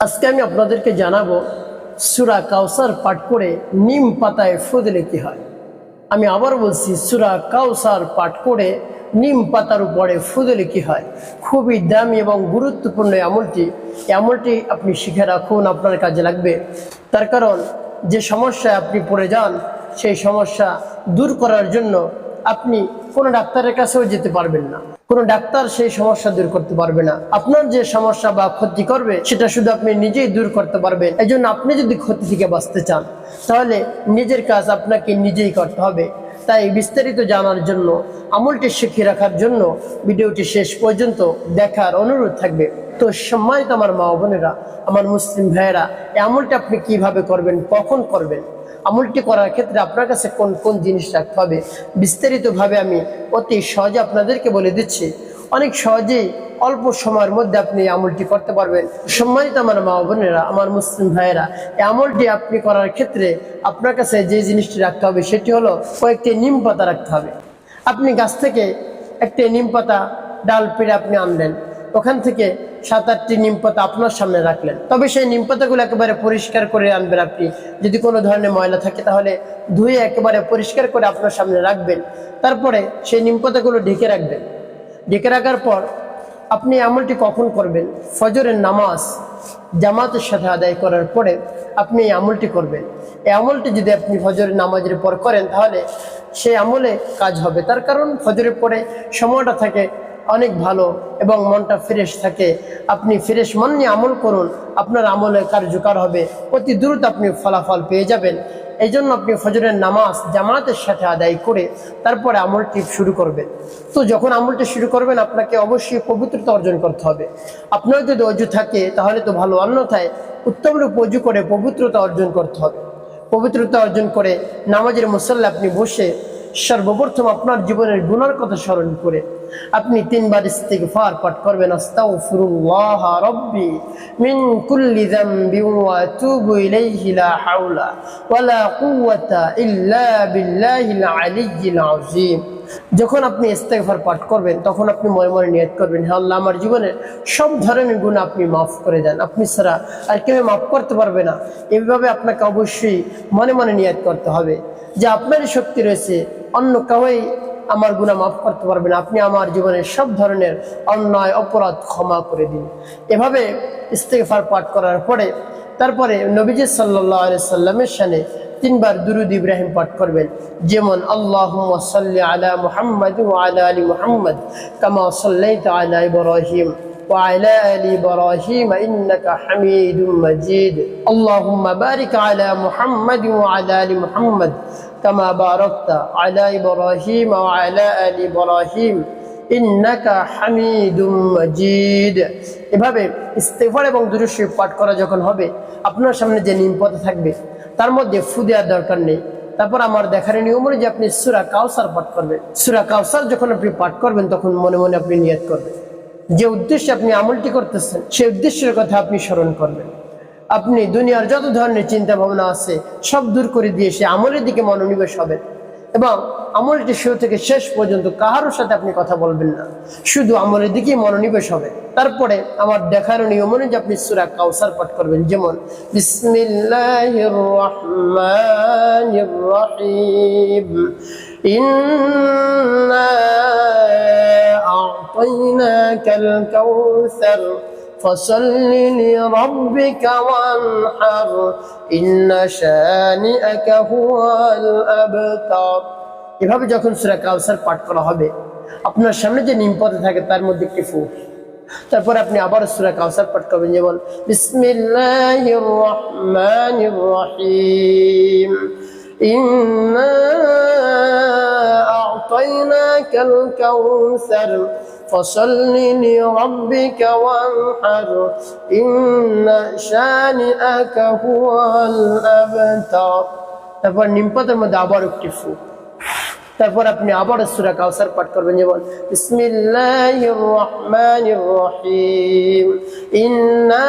আজকে আমি আপনাদেরকে জানাব সুরা কাউসার পাঠ করে নিম পাতায় ফুদলে কি হয়। আমি আবার বলছি, সুরা কাউসার পাঠ করে নিম পাতার উপরে ফুদলে কি হয়। খুবই দামি এবং গুরুত্বপূর্ণ এই আমলটি আপনি শিখে রাখুন, আপনার কাজে লাগবে। তার কারণ, যে সমস্যায় আপনি পড়ে যান, সেই সমস্যা দূর করার জন্য আপনি কোনো ডাক্তারের কাছেও যেতে পারবেন না। কোনো ডাক্তার সেই সমস্যা দূর করতে পারবে না। আপনার যে সমস্যা বা ক্ষতি করবে, সেটা শুধু আপনি নিজেই দূর করতে পারবেন। এই আপনি যদি ক্ষতি থেকে বাঁচতে চান, তাহলে নিজের কাজ আপনাকে নিজেই করতে হবে। তাই বিস্তারিত জানার জন্য, আমলটি শিখিয়ে রাখার জন্য ভিডিওটি শেষ পর্যন্ত দেখার অনুরোধ থাকবে। তো সম্মানিত আমার মা বোনেরা, আমার মুসলিম ভাইয়েরা, এই আমলটি আপনি কীভাবে করবেন, কখন করবেন? আমলটি করার ক্ষেত্রে আপনার কাছে কোন কোন জিনিস রাখতে হবে? বিস্তারিতভাবে আমি অতি সহজে আপনাদেরকে বলে দিচ্ছি। অনেক সহজেই অল্প সময়ের মধ্যে আপনি এই আমলটি করতে পারবেন। সম্মানিত আমার মা বোনেরা, আমার মুসলিম ভাইয়েরা, এই আমলটি আপনি করার ক্ষেত্রে আপনার কাছে যে জিনিসটি রাখতে হবে সেটি হলো কয়েকটি নিম পাতা রাখতে হবে। আপনি গাছ থেকে একটি নিম পাতা, ডাল পেড়ে আপনি আনলেন। ওখান থেকে সাত আটটি নিম পাতা আপনার সামনে রাখলেন। তবে সেই নিম পাতাগুলো একেবারে পরিষ্কার করে আনবেন আপনি। যদি কোনো ধরনের ময়লা থাকে তাহলে ধুয়ে একেবারে পরিষ্কার করে আপনার সামনে রাখবেন। তারপরে সেই নিম পাতাগুলো ঢেকে রাখবেন। ঢেকে রাখার পর আপনি আমলটি কখন করবেন? ফজরের নামাজ জামাতের সাথে আদায় করার পরে আপনি এই আমলটি করবেন। এই আমলটি যদি আপনি ফজরের নামাজের পর করেন, তাহলে সেই আমলে কাজ হবে। তার কারণ ফজরের পরে সময়টা থাকে অনেক ভালো এবং মনটা ফ্রেশ থাকে। আপনি ফ্রেশ মন নিয়ে আমল করুন, আপনার আমলে কার্যকর হবে। অতি দ্রুত আপনি ফলাফল পেয়ে যাবেন। এই জন্য আপনি ফজরের নামাজ জামাতের সাথে আদায় করে তারপরে আমলটি শুরু করবেন। তো যখন আমলটি শুরু করবেন, আপনাকে অবশ্যই পবিত্রতা অর্জন করতে হবে। আপনার যদি অজু থাকে, তাহলে তো ভালো। অন্যথায় উত্তম রূপ অজু করে পবিত্রতা অর্জন করতে হবে। পবিত্রতা অর্জন করে নামাজের মুসল্লা আপনি বসে সর্বপ্রথম আপনার জীবনের গুণার কথা স্মরণ করে আপনি তিনবার ইস্তিগফার পাঠ করবেন লা যখন আপনি ইস্তেগফার পাঠ করবেন, তখন আপনি মনে মনে নিয়ত করবেন হ্যাঁ আল্লাহ, আমার জীবনের সব ধরনের গুণ আপনি মাফ করে দেন। আপনি ছাড়া আর কেউ মাফ করতে পারবে না। এইভাবে আপনাকে অবশ্যই মনে মনে নিয়ত করতে হবে। যে আপনারই শক্তি রয়েছে অন্য কাউই আমার গুণা মাফ করতে পারবেন আপনি আমার জীবনের সব ধরনের অন্যায়, অপরাধ ক্ষমা করে দিন। এভাবে ইস্তেগফার পাঠ করার পরে, তারপরে নবীজি সাল্লাহ সাল্লামের সানে তিনবার দুরুদ ইব্রাহিম পাঠ করবেন। যেমন আল্লাহ আলা মুহাম্মদ আলা আলী মুহাম্মদ কামা সাল্লাইত আলা ইব্রাহিম। وعلى آل إبراهيم إنك حميد مجيد اللهم بارك على محمد وعلى آل محمد كما باركت على إبراهيم وعلى آل إبراهيم ইন্নাকা হামিদুম মাজিদ এভাবে ইস্তেফার এবং দুরুশি পাঠ করা যখন হবে আপনার সামনে যে নিম পথে থাকবে তার মধ্যে ফু দেওয়ার দরকার নেই তারপর আমার দেখার নিয়ম অনুযায়ী আপনি সুরা কাউসার পাঠ করবেন সুরা কাউসার যখন আপনি পাঠ করবেন তখন মনে মনে আপনি নিয়ত করবেন যে উদ্দেশ্যে আপনি আমলটি করতেছেন সেই উদ্দেশ্যের কথা আপনি স্মরণ করবেন। আপনি দুনিয়ার যত ধরনের চিন্তা ভাবনা আছে, সব দূর করে দিয়ে সে আমলের দিকে মনোনিবেশ হবেন। এবং আমলটি শুরু থেকে শেষ পর্যন্ত কাহারোর সাথে আপনি কথা বলবেন না। শুধু আমলের দিকেই মনোনিবেশ হবে। তারপরে আমার দেখার নিয়ম অনুযায়ী আপনি সুরা কাউসার পাঠ করবেন। যেমন, বিসমিল্লাহির রহমানির রহিম ইন্না আ'তাইনাকাল কাউসার فصل لربك وانحر إن شانئك هو الأبتر এভাবে যখন সুরা কাউসার পাঠ করা হবে আপনার সামনে যে নিম পথে থাকে তার মধ্যে একটি ফু তারপর আপনি আবার সুরা কাউসার পাঠ করবেন যেমন বিসমিল্লাহির রহমানির রহিম ইন্না আ'তাইনাকাল কাউসার فصل لربك وانحر إن شانئك هو الأبتر তারপর নিমপতের মধ্যে আবার একটি ফু তারপর আপনি আবার সুরা কাউসার পাঠ করবেন যেমন বিসমিল্লাহির রহমানির রহিম ইন্না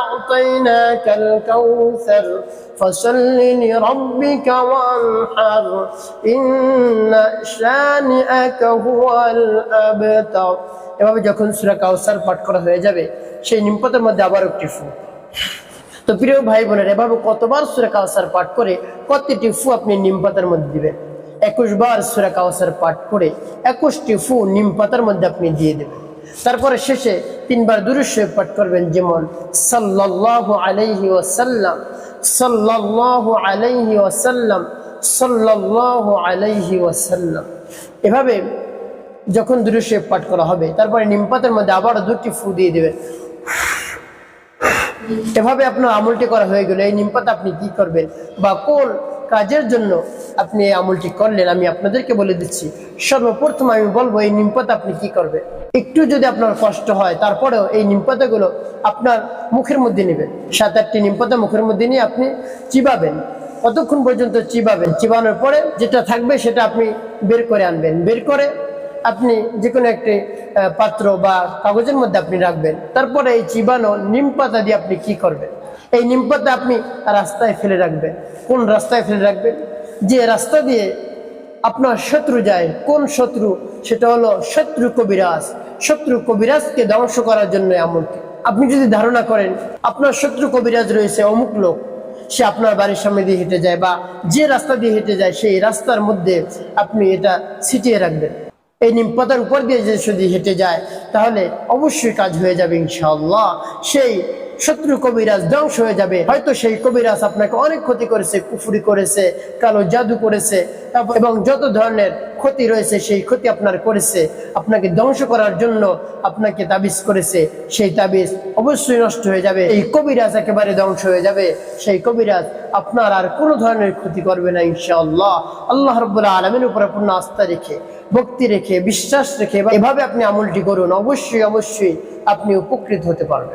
أعطيناك الكوثر فصل لربك وانحر إن شانئك هو الأبتر এভাবে যখন সুরা কাউসার পাঠ করা হয়ে যাবে সেই নিমপতের মধ্যে আবার একটি ফু তো প্রিয় ভাই বোনের এভাবে কতবার সুরা কাউসার পাঠ করে কতটি ফু আপনি নিম পাতার মধ্যে দিবেন একুশ বার সুরা কাউসার পাঠ করে একুশটি ফু নিম পাতার মধ্যে আপনি দিয়ে দেবেন তারপরে শেষে তিনবার দুরুশ্বর পাঠ করবেন যেমন, সাল্লাল্লাহু আলাইহি ওয়াসাল্লাম, সাল্লাল্লাহু আলাইহি ওয়াসাল্লাম, সাল্লাল্লাহু আলাইহি ওয়াসাল্লাম। এভাবে যখন দুরুশ্বর পাঠ করা হবে, তারপরে নিমপাতের মধ্যে আবার দুটি ফু দিয়ে দেবেন। এভাবে আপনার আমলটি করা হয়ে গেল। এই নিমপাতা আপনি কি করবেন? বা কোন কাজের জন্য আপনি এই আমলটি করলেন, আমি আপনাদেরকে বলে দিচ্ছি। সর্বপ্রথম আমি বলব, এই নিমপাতা আপনি কি করবে একটু যদি আপনার কষ্ট হয়, তারপরেও এই নিমপাতাগুলো আপনার মুখের মধ্যে নেবেন। সাত, আটটি নিমপাতা মুখের মধ্যে নিয়ে আপনি চিবাবেন। কতক্ষণ পর্যন্ত চিবাবেন? চিবানোর পরে যেটা থাকবে, সেটা আপনি বের করে আনবেন। বের করে আপনি যে কোনো একটি পাত্র বা কাগজের মধ্যে আপনি রাখবেন। তারপরে এই চিবানো নিম পাতা দিয়ে আপনি কি করবেন? এই নিম পাতা আপনি রাস্তায় ফেলে রাখবেন। কোন রাস্তায় ফেলে রাখবেন? যে রাস্তা দিয়ে আপনার শত্রু যায়, কোন শত্রু? সেটা হলো শত্রু কবিরাজ। শত্রু কবিরাজকে ধ্বংস করার জন্য এমনটি আপনি যদি ধারণা করেন, আপনার শত্রু কবিরাজ রয়েছে অমুক লোক। সে আপনার বাড়ির সামনে দিয়ে হেঁটে যায় বা যে রাস্তা দিয়ে হেঁটে যায়, সেই রাস্তার মধ্যে আপনি এটা ছিটিয়ে রাখবেন। এই নিম পাতার উপর দিয়ে যদি হেঁটে যায়, তাহলে অবশ্যই কাজ হয়ে যাবে ইনশাআল্লাহ। সেই শত্রু কবিরাজ ধ্বংস হয়ে যাবে। হয়তো সেই কবিরাজ আপনাকে অনেক ক্ষতি করেছে, কুফুরি করেছে, কালো জাদু করেছে এবং যত ধরনের ক্ষতি রয়েছে সেই ক্ষতি আপনার করেছে। আপনাকে ধ্বংস করার জন্য আপনাকে তাবিজ করেছে, সেই তাবিজ অবশ্যই নষ্ট হয়ে যাবে। এই কবিরাজ একেবারে ধ্বংস হয়ে যাবে। সেই কবিরাজ আপনার আর কোনো ধরনের ক্ষতি করবে না ইনশাআল্লাহ। আল্লাহ রব্বুল্লাহ আলমের উপর পূর্ণ আস্থা রেখে, ভক্তি রেখে, বিশ্বাস রেখে এভাবে আপনি আমলটি করুন। অবশ্যই অবশ্যই আপনি উপকৃত হতে পারবেন।